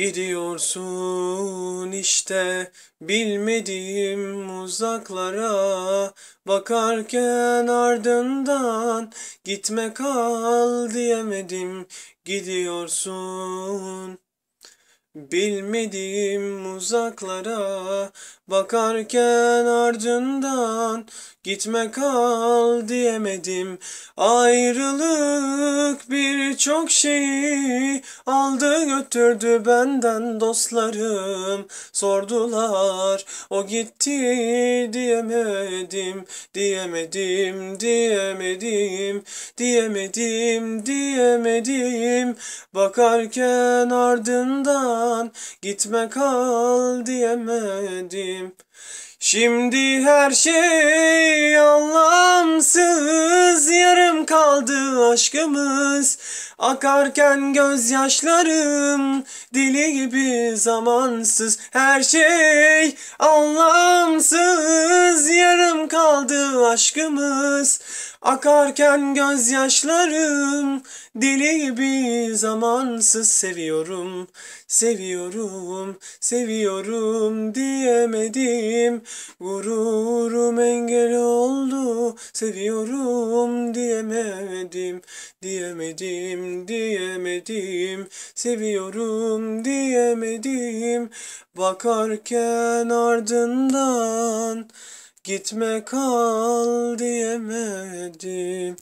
Gidiyorsun işte bilmediğim uzaklara Bakarken ardından gitme kal diyemedim Gidiyorsun Bilmediğim uzaklara bakarken ardından gitme kal diyemedim. Ayrılık birçok şeyi aldı götürdü benden dostlarım. Sordular o gitti diyemedim, diyemedim, diyemedim, diyemedim, diyemedim. Bakarken ardından gitme kal diyemedim. Şimdi her şey anlamsız. Yarım kaldı aşkımız. Akarken gözyaşlarım dili gibi zamansız. Her şey anlamsız. Yarım kaldı aşkımız Akarken gözyaşlarım dili gibi zamansız seviyorum. Seviyorum, seviyorum diyemedim. Gururum engel oldu Seviyorum diyemedim. Diyemedim, diyemedim. Seviyorum diyemedim. Bakarken ardından Gitme kal diyemedim